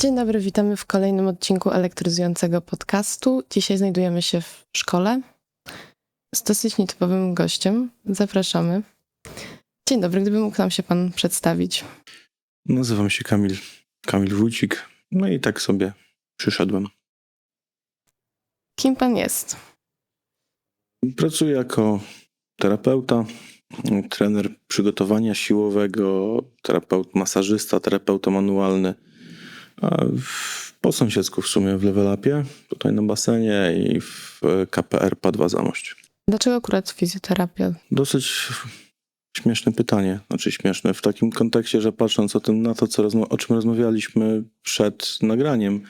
Dzień dobry, witamy w kolejnym odcinku elektryzującego podcastu. Dzisiaj znajdujemy się w szkole z dosyć nietypowym gościem. Zapraszamy. Dzień dobry, gdyby mógł nam się pan przedstawić. Nazywam się Kamil, Kamil Wójcik. No i tak sobie przyszedłem. Kim pan jest? Pracuję jako terapeuta, trener przygotowania siłowego, terapeut masażysta, terapeuta manualny. Po sąsiedzku w sumie w Level Upie, tutaj na basenie i w KPR P2 Zamość. Dlaczego akurat fizjoterapia? Dosyć śmieszne pytanie. Znaczy śmieszne w takim kontekście, że patrząc o tym na to, co o czym rozmawialiśmy przed nagraniem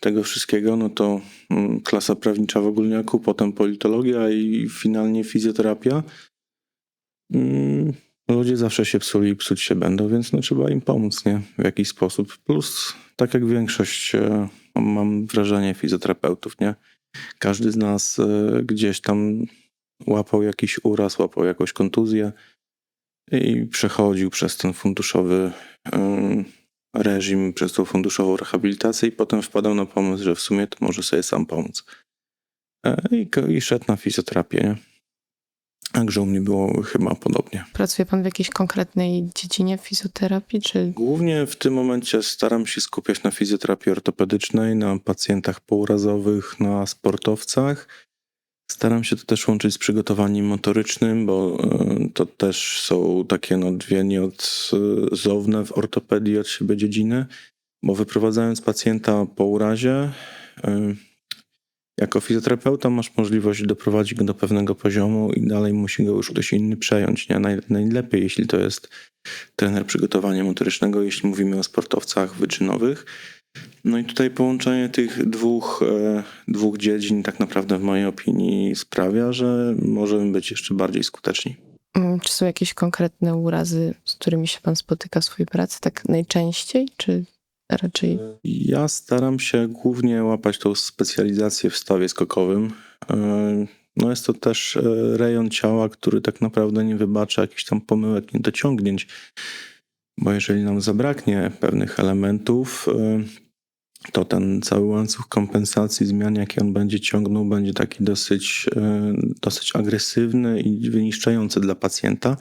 tego wszystkiego, no to mm, klasa prawnicza w ogólniaku, potem politologia i finalnie fizjoterapia. Mm, ludzie zawsze się psuli i psuć się będą, więc no trzeba im pomóc, nie? W jakiś sposób. Plus, tak jak większość, e, mam wrażenie, fizjoterapeutów, nie? Każdy z nas e, gdzieś tam łapał jakiś uraz, łapał jakąś kontuzję i przechodził przez ten funduszowy ym, reżim, przez tą funduszową rehabilitację i potem wpadał na pomysł, że w sumie to może sobie sam pomóc. E, I, I szedł na fizjoterapię. Nie? Także u mnie było chyba podobnie. Pracuje pan w jakiejś konkretnej dziedzinie fizjoterapii, czy Głównie w tym momencie staram się skupiać na fizjoterapii ortopedycznej, na pacjentach półrazowych, na sportowcach. Staram się to też łączyć z przygotowaniem motorycznym, bo e, to też są takie no, dwie nieodzowne w ortopedii od siebie dziedziny, bo wyprowadzając pacjenta po urazie, e, jako fizjoterapeuta masz możliwość doprowadzić go do pewnego poziomu i dalej musi go już ktoś inny przejąć. Nie? Naj- Najlepiej, jeśli to jest trener przygotowania motorycznego, jeśli mówimy o sportowcach wyczynowych. No i tutaj połączenie tych dwóch, e, dwóch dziedzin tak naprawdę w mojej opinii sprawia, że możemy być jeszcze bardziej skuteczni. mm, czy są jakieś konkretne urazy, z którymi się pan spotyka w swojej pracy tak najczęściej, czy raczej Ja staram się głównie łapać tą specjalizację w stawie skokowym. E, No jest to też e, rejon ciała, który tak naprawdę nie wybacza jakichś tam pomyłek, niedociągnięć, bo jeżeli nam zabraknie pewnych elementów, e, to ten cały łańcuch kompensacji, zmian, jakie on będzie ciągnął, będzie taki dosyć, dosyć agresywny i wyniszczający dla pacjenta.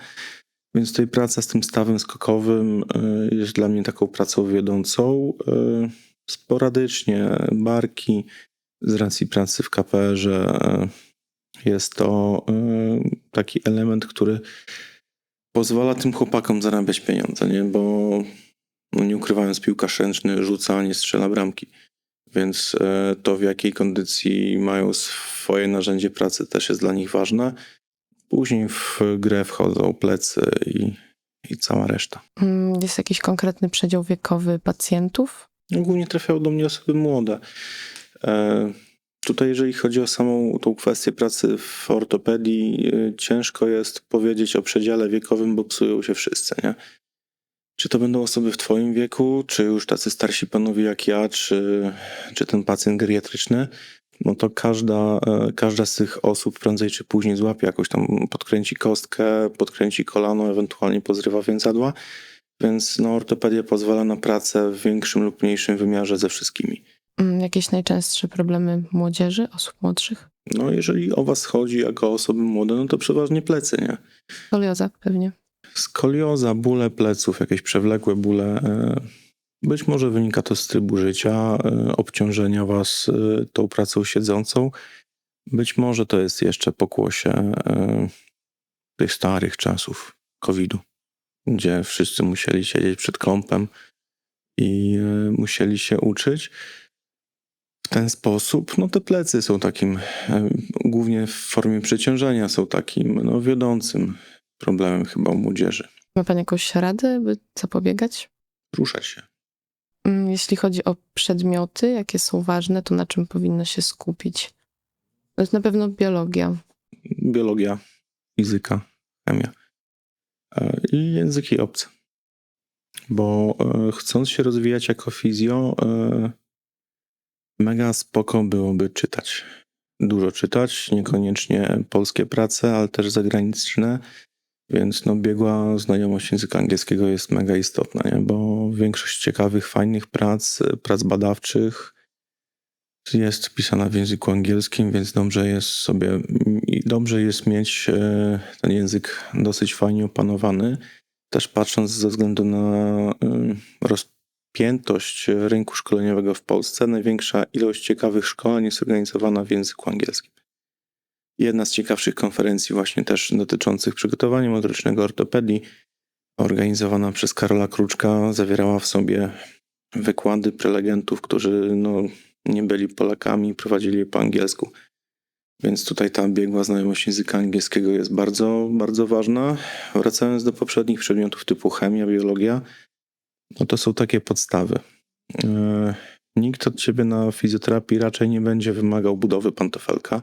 Więc tutaj praca z tym stawem skokowym e, jest dla mnie taką pracą wiodącą. E, Sporadycznie barki z racji pracy w KPR-ze e, jest to taki element, który pozwala tym chłopakom zarabiać pieniądze, nie? bo no nie ukrywając, piłkarz ręczny rzuca, a nie strzela bramki. Więc to, w jakiej kondycji mają swoje narzędzie pracy, też jest dla nich ważne. Później w grę wchodzą plecy i, i cała reszta. mm, jest jakiś konkretny przedział wiekowy pacjentów? Głównie trafiają do mnie osoby młode. E, Tutaj, jeżeli chodzi o samą tą kwestię pracy w ortopedii, e, ciężko jest powiedzieć o przedziale wiekowym, bo psują się wszyscy, nie? Czy to będą osoby w Twoim wieku, czy już tacy starsi panowie jak ja, czy, czy ten pacjent geriatryczny, no to każda, e, każda z tych osób prędzej czy później złapie jakoś tam, podkręci kostkę, podkręci kolano, ewentualnie pozrywa więzadła, więc no, ortopedia pozwala na pracę w większym lub mniejszym wymiarze ze wszystkimi. Mm, Jakieś najczęstsze problemy młodzieży, osób młodszych? No, jeżeli o was chodzi jako osoby młode, no to przeważnie plecy, nie? Skolioza pewnie. Skolioza, bóle pleców, jakieś przewlekłe bóle. e, Być może wynika to z trybu życia, e, obciążenia was e, tą pracą siedzącą. Być może to jest jeszcze pokłosie e, tych starych czasów COVID-u, gdzie wszyscy musieli siedzieć przed kąpem i musieli się uczyć. W ten sposób, no te plecy są takim, głównie w formie przeciążenia, są takim no, wiodącym problemem chyba u młodzieży. Ma pan jakąś radę, by zapobiegać? Ruszać się. Mm, Jeśli chodzi o przedmioty, jakie są ważne, to na czym powinno się skupić? To jest na pewno biologia. Biologia, fizyka, chemia e, i języki obce. Bo e, chcąc się rozwijać jako fizjo, e, mega spoko byłoby czytać. Dużo czytać, niekoniecznie polskie prace, ale też zagraniczne. Więc no, biegła znajomość języka angielskiego jest mega istotna, nie? bo większość ciekawych, fajnych prac, prac badawczych jest pisana w języku angielskim, więc dobrze jest sobie i dobrze jest mieć e, ten język dosyć fajnie opanowany. Też patrząc ze względu na e, rozpiętość rynku szkoleniowego w Polsce, największa ilość ciekawych szkoleń jest organizowana w języku angielskim. Jedna z ciekawszych konferencji, właśnie też dotyczących przygotowania motorycznego ortopedii, organizowana przez Karola Kruczka, zawierała w sobie wykłady prelegentów, którzy no, nie byli Polakami, prowadzili je po angielsku. Więc tutaj ta biegła znajomość języka angielskiego jest bardzo, bardzo ważna. Wracając do poprzednich przedmiotów typu chemia, biologia, no to są takie podstawy. Yy, nikt od ciebie na fizjoterapii raczej nie będzie wymagał budowy pantofelka,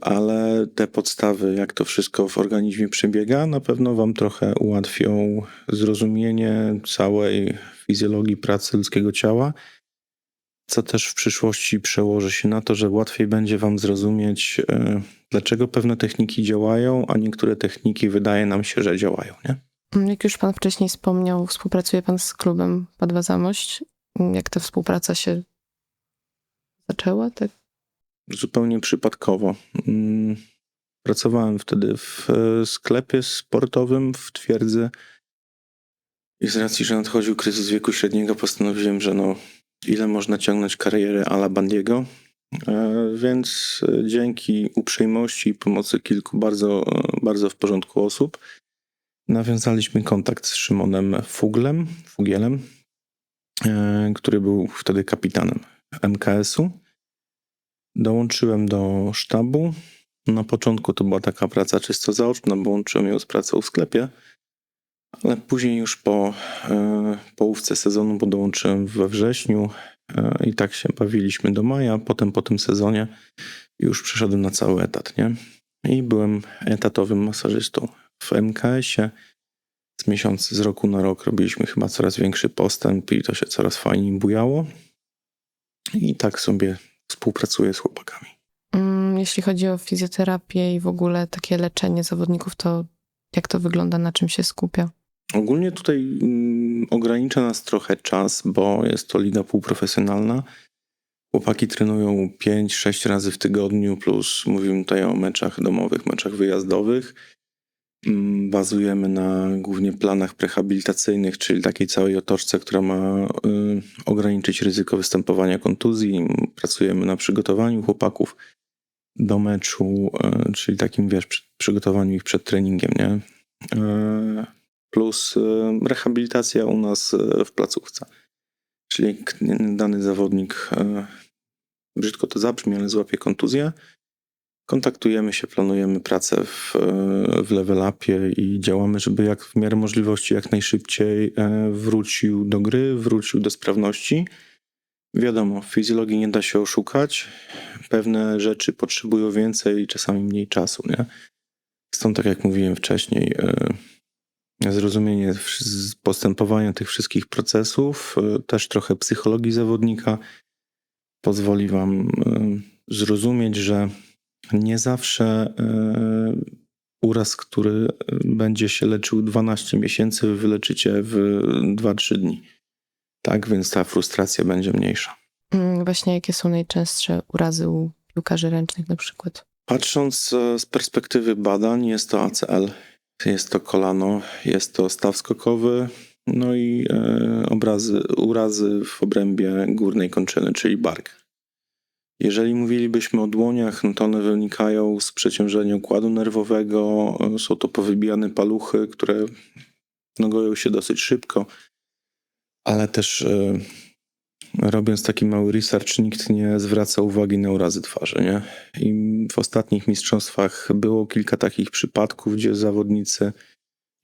ale te podstawy, jak to wszystko w organizmie przebiega, na pewno wam trochę ułatwią zrozumienie całej fizjologii pracy ludzkiego ciała co też w przyszłości przełoży się na to, że łatwiej będzie Wam zrozumieć, e, dlaczego pewne techniki działają, a niektóre techniki wydaje nam się, że działają. Nie? Jak już Pan wcześniej wspomniał, współpracuje Pan z klubem Padwa Zamość. Jak ta współpraca się zaczęła? Tak? Zupełnie przypadkowo. Mm, pracowałem wtedy w e, sklepie sportowym w twierdzy. I z racji, że nadchodził kryzys wieku średniego, postanowiłem, że no, ile można ciągnąć karierę ala Bandiego. E, więc e, dzięki uprzejmości i pomocy kilku bardzo, bardzo w porządku osób nawiązaliśmy kontakt z Szymonem Fuglem, Fugielem, który był wtedy kapitanem MKS-u. Dołączyłem do sztabu. Na początku to była taka praca czysto zaoczna, bo łączyłem ją z pracą w sklepie. Ale później już po e, połówce sezonu, bo dołączyłem we wrześniu e, i tak się bawiliśmy do maja. Potem po tym sezonie już przeszedłem na cały etat, nie? I byłem etatowym masażystą w MKS-ie. Z miesiąca, z roku na rok robiliśmy chyba coraz większy postęp i to się coraz fajniej bujało. I tak sobie współpracuję z chłopakami. Mm, jeśli chodzi o fizjoterapię i w ogóle takie leczenie zawodników, to jak to wygląda, na czym się skupia? Ogólnie tutaj mm, ogranicza nas trochę czas, bo jest to liga półprofesjonalna. Chłopaki trenują 5-6 razy w tygodniu, plus mówimy tutaj o meczach domowych, meczach wyjazdowych. Mm, bazujemy na głównie planach prehabilitacyjnych, czyli takiej całej otoczce, która ma y, ograniczyć ryzyko występowania kontuzji. Pracujemy na przygotowaniu chłopaków do meczu, y, czyli takim, wiesz, przygotowaniu ich przed treningiem, nie? Y, plus rehabilitacja u nas w placówce. Czyli dany zawodnik, brzydko to zabrzmi, ale złapie kontuzję, kontaktujemy się, planujemy pracę w, w level upie i działamy, żeby jak w miarę możliwości jak najszybciej wrócił do gry, wrócił do sprawności. Wiadomo, w fizjologii nie da się oszukać. Pewne rzeczy potrzebują więcej, czasami mniej czasu, nie? Stąd, tak jak mówiłem wcześniej, zrozumienie postępowania tych wszystkich procesów, e, też trochę psychologii zawodnika pozwoli Wam e, zrozumieć, że nie zawsze e, uraz, który będzie się leczył 12 miesięcy, wyleczycie w 2-3 dni. Tak, więc ta frustracja będzie mniejsza. Mm, właśnie jakie są najczęstsze urazy u piłkarzy ręcznych na przykład? Patrząc z perspektywy badań, jest to ACL. Jest to kolano, jest to staw skokowy, no i e, obrazy, urazy w obrębie górnej kończyny, czyli bark. Jeżeli mówilibyśmy o dłoniach, no to one wynikają z przeciążenia układu nerwowego, są to powybijane paluchy, które nogoją się dosyć szybko, ale też e, robiąc taki mały research, nikt nie zwraca uwagi na urazy twarzy. Nie? I w ostatnich mistrzostwach było kilka takich przypadków, gdzie zawodnicy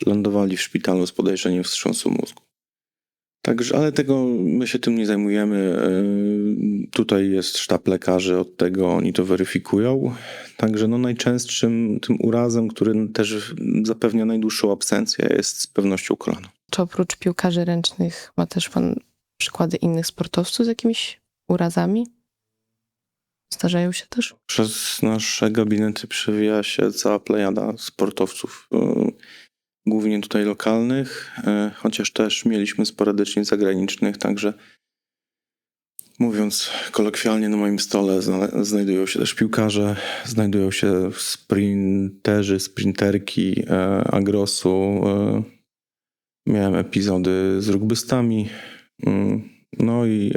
lądowali w szpitalu z podejrzeniem wstrząsu mózgu. Także, ale tego my się tym nie zajmujemy. E, tutaj jest sztab lekarzy od tego, oni to weryfikują. Także no najczęstszym tym urazem, który też zapewnia najdłuższą absencję, jest z pewnością kolano. Czy oprócz piłkarzy ręcznych ma też pan przykłady innych sportowców z jakimiś urazami? zdarzają się też? Przez nasze gabinety przewija się cała plejada sportowców, y, głównie tutaj lokalnych, y, chociaż też mieliśmy sporadycznie zagranicznych, także mówiąc kolokwialnie, na moim stole zna- znajdują się też piłkarze, znajdują się sprinterzy, sprinterki y, agrosu. y, Miałem epizody z rugbystami, y, no i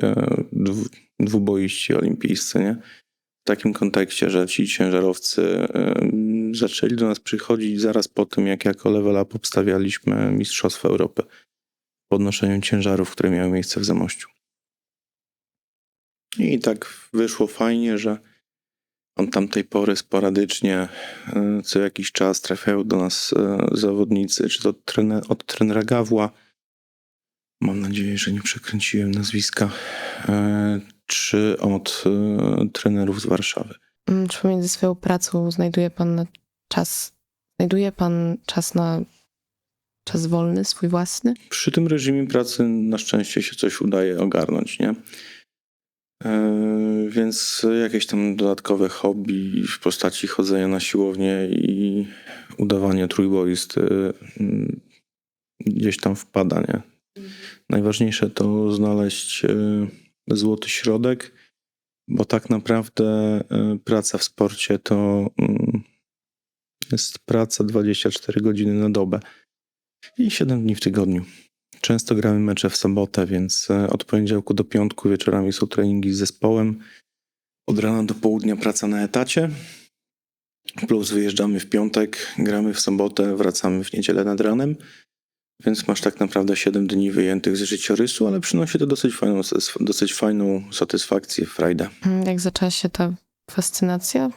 dwu- dwuboiści olimpijscy, nie? w takim kontekście, że ci ciężarowcy zaczęli do nas przychodzić zaraz po tym, jak jako level up obstawialiśmy Mistrzostwa Europy w podnoszeniu ciężarów, które miały miejsce w Zamościu. I tak wyszło fajnie, że od tamtej pory sporadycznie e, co jakiś czas trafiają do nas e, zawodnicy, czy to trener, od trenera Gawła, mam nadzieję, że nie przekręciłem nazwiska, e, czy od trenerów z Warszawy. Mm, Czy pomiędzy swoją pracą znajduje pan czas, znajduje pan czas na czas wolny, swój własny? Przy tym reżimie pracy na szczęście się coś udaje ogarnąć, nie? E, Więc jakieś tam dodatkowe hobby w postaci chodzenia na siłownię i udawania trójboist e, mm, gdzieś tam wpada, nie? Najważniejsze to znaleźć e, złoty środek, bo tak naprawdę e, praca w sporcie to mm, jest praca 24 godziny na dobę i 7 dni w tygodniu. Często gramy mecze w sobotę, więc e, od poniedziałku do piątku wieczorami są treningi z zespołem. Od rana do południa praca na etacie. Plus wyjeżdżamy w piątek, gramy w sobotę, wracamy w niedzielę nad ranem. Więc masz tak naprawdę 7 dni wyjętych z życiorysu, ale przynosi to dosyć fajną, dosyć fajną satysfakcję, frajdę. Mm, Jak zaczęła się ta fascynacja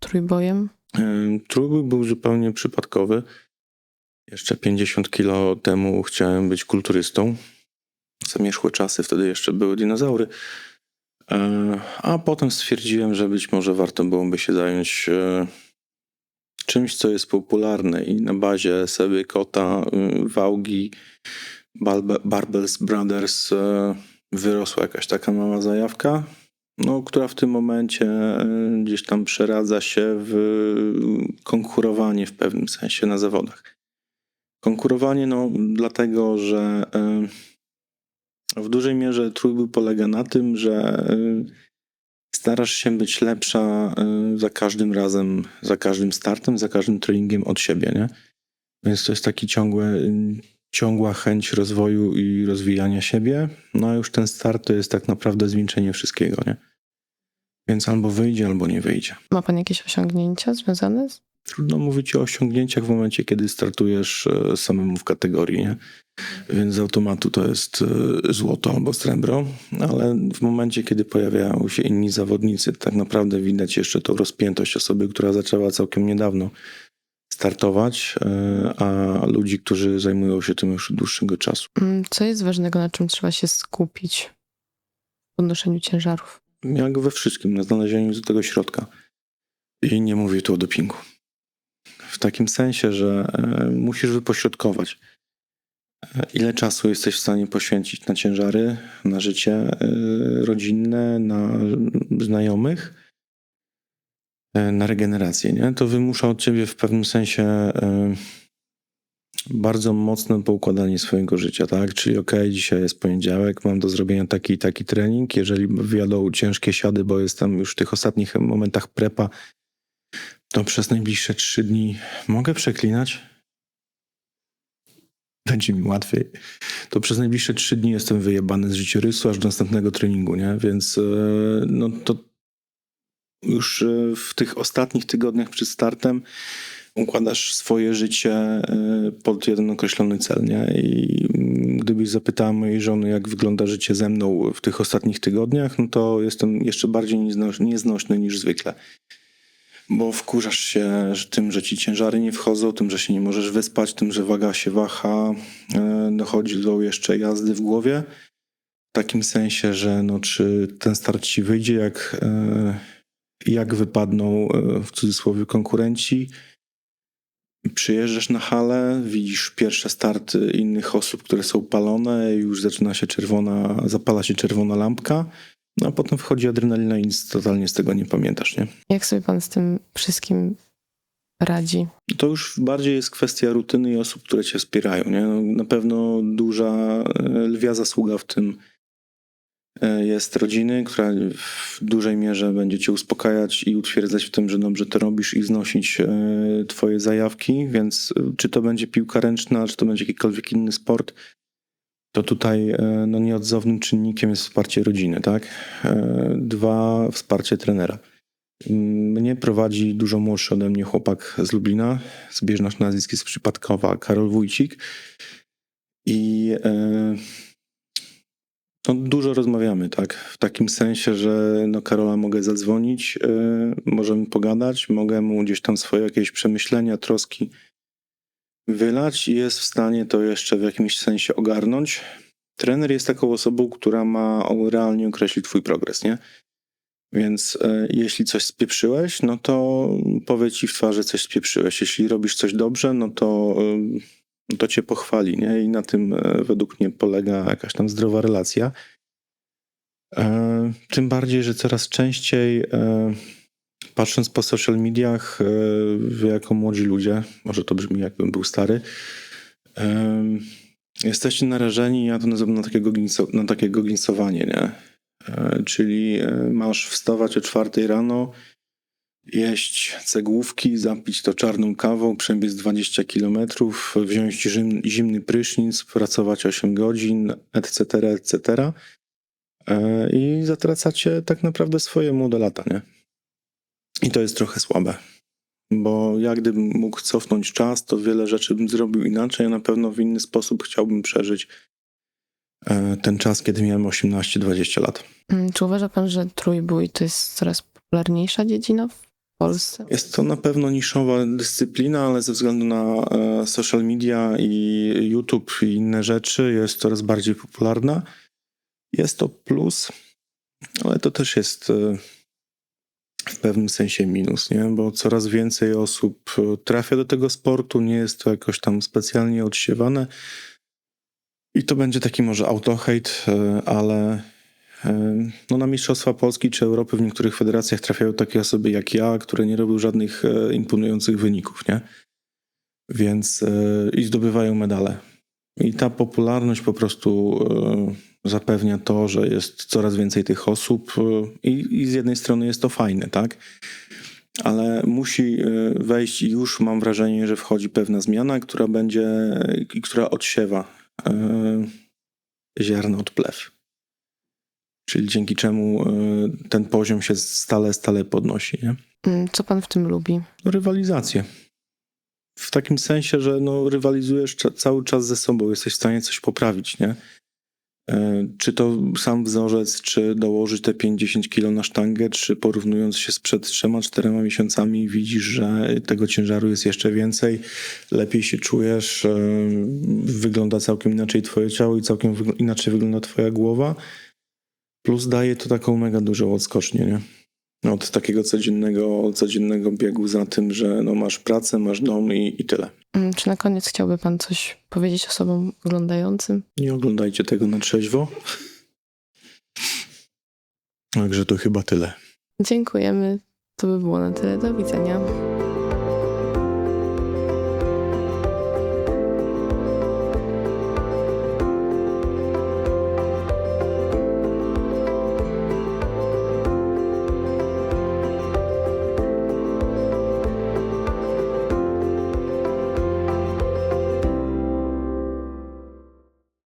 trójbojem? Trójbój był zupełnie przypadkowy. Jeszcze 50 kilo temu chciałem być kulturystą. Zamierzchłe czasy, wtedy jeszcze były dinozaury. E, A potem stwierdziłem, że być może warto byłoby się zająć e, czymś, co jest popularne i na bazie Seby Kota, y, Wałgi, Barbells Brothers e, wyrosła jakaś taka mała zajawka, no, która w tym momencie e, gdzieś tam przeradza się w konkurowanie w pewnym sensie na zawodach. Konkurowanie, no, dlatego, że w dużej mierze trójbój polega na tym, że starasz się być lepsza e, za każdym razem, za każdym startem, za każdym treningiem od siebie, nie? Więc to jest taki ciągłe, ciągła chęć rozwoju i rozwijania siebie. No a już ten start to jest tak naprawdę zwieńczenie wszystkiego, nie? Więc albo wyjdzie, albo nie wyjdzie. Ma pan jakieś osiągnięcia związane z Trudno mówić o osiągnięciach w momencie, kiedy startujesz e, samemu w kategorii, nie? Więc z automatu to jest e, złoto albo srebro, ale w momencie, kiedy pojawiają się inni zawodnicy, tak naprawdę widać jeszcze tą rozpiętość osoby, która zaczęła całkiem niedawno startować, e, a ludzi, którzy zajmują się tym już od dłuższego czasu. Mm, Co jest ważnego, na czym trzeba się skupić w podnoszeniu ciężarów? Jak we wszystkim, na znalezieniu tego środka. I nie mówię tu o dopingu. W takim sensie, że e, musisz wypośrodkować, e, ile czasu jesteś w stanie poświęcić na ciężary, na życie e, rodzinne, na znajomych, na regenerację. Nie? To wymusza od ciebie w pewnym sensie bardzo mocne poukładanie swojego życia, tak? Czyli okej, dzisiaj jest poniedziałek, mam do zrobienia taki i taki trening. Jeżeli wjadą ciężkie siady, bo jestem już w tych ostatnich momentach prepa, to przez najbliższe trzy dni mogę przeklinać? Będzie mi łatwiej. To przez najbliższe trzy dni jestem wyjebany z życiorysu aż do następnego treningu, nie? Więc e, no to już e, w tych ostatnich tygodniach przed startem układasz swoje życie e, pod jeden określony cel, nie? I gdybyś zapytała mojej żony, jak wygląda życie ze mną w tych ostatnich tygodniach, no to jestem jeszcze bardziej nieznoś- nieznośny niż zwykle. Bo wkurzasz się tym, że ci ciężary nie wchodzą, tym, że się nie możesz wyspać, tym, że waga się waha, e, dochodzi do jeszcze jazdy w głowie. W takim sensie, że no, czy ten start ci wyjdzie, jak, e, jak wypadną e, w cudzysłowie konkurenci, Przyjeżdżasz na halę, widzisz pierwsze starty innych osób, które są palone, już zaczyna się czerwona, zapala się czerwona lampka. No a potem wchodzi adrenalina i nic totalnie z tego nie pamiętasz, nie? Jak sobie pan z tym wszystkim radzi? To już bardziej jest kwestia rutyny i osób, które cię wspierają. Nie? No, na pewno duża, e, lwia zasługa w tym e, jest rodziny, która w dużej mierze będzie cię uspokajać i utwierdzać w tym, że dobrze to robisz i znosić e, twoje zajawki, więc czy to będzie piłka ręczna, czy to będzie jakikolwiek inny sport, to tutaj e, no, nieodzownym czynnikiem jest wsparcie rodziny, tak? E, Dwa, wsparcie trenera. Mnie prowadzi dużo młodszy ode mnie chłopak z Lublina. Zbieżność nazwisk jest przypadkowa, Karol Wójcik. I e, no, dużo rozmawiamy, tak? W takim sensie, że no, Karola mogę zadzwonić, możemy pogadać, mogę mu gdzieś tam swoje jakieś przemyślenia, troski wylać i jest w stanie to jeszcze w jakimś sensie ogarnąć. Trener jest taką osobą, która ma realnie określić twój progres, nie? Więc e, jeśli coś spieprzyłeś, no to powie ci w twarzy coś spieprzyłeś. Jeśli robisz coś dobrze, no to, e, no to cię pochwali, nie? I na tym e, według mnie polega jakaś tam zdrowa relacja. Tym bardziej, że coraz częściej patrząc po social mediach, e, jako młodzi ludzie, może to brzmi jakbym był stary, jesteście narażeni, ja to nazywam na takiego, ginso, na nie? E, Czyli e, masz wstawać o czwartej rano, jeść cegłówki, zapić to czarną kawą, przebiec 20 kilometrów, wziąć zim, zimny prysznic, pracować 8 godzin, etc., etc. I zatracacie tak naprawdę swoje młode lata, nie? To jest trochę słabe. Bo ja gdybym mógł cofnąć czas, to wiele rzeczy bym zrobił inaczej, a na pewno w inny sposób chciałbym przeżyć e, ten czas, kiedy miałem 18-20 lat. Mm, Czy uważa pan, że trójbój to jest coraz popularniejsza dziedzina w Polsce? Jest to na pewno niszowa dyscyplina, ale ze względu na e, social media i YouTube i inne rzeczy jest coraz bardziej popularna. Jest to plus, ale to też jest e, w pewnym sensie minus, nie? bo coraz więcej osób e, trafia do tego sportu, nie jest to jakoś tam specjalnie odsiewane. I to będzie taki może autohejt, e, ale e, no na Mistrzostwa Polski czy Europy w niektórych federacjach trafiają takie osoby jak ja, które nie robią żadnych imponujących wyników, nie? Więc i zdobywają medale. I ta popularność po prostu zapewnia to, że jest coraz więcej tych osób e, i, i z jednej strony jest to fajne, tak? Ale musi e, wejść i już mam wrażenie, że wchodzi pewna zmiana, która będzie i która odsiewa e, ziarno od plew. Czyli dzięki czemu ten poziom się stale, stale podnosi, nie? Mm, Co pan w tym lubi? rywalizację. W takim sensie, że no, rywalizujesz cały czas ze sobą, jesteś w stanie coś poprawić, nie? E, Czy to sam wzorzec, czy dołożyć te 5-10 kilo na sztangę, czy porównując się sprzed 3-4 miesiącami widzisz, że tego ciężaru jest jeszcze więcej, lepiej się czujesz, e, wygląda całkiem inaczej twoje ciało i całkiem inaczej wygląda twoja głowa, plus daje to taką mega dużą odskocznię, nie? Od takiego codziennego, codziennego biegu za tym, że no masz pracę, masz dom i, i tyle. Mm, Czy na koniec chciałby pan coś powiedzieć osobom oglądającym? Nie oglądajcie tego na trzeźwo. Także to chyba tyle. Dziękujemy. To by było na tyle. Do widzenia.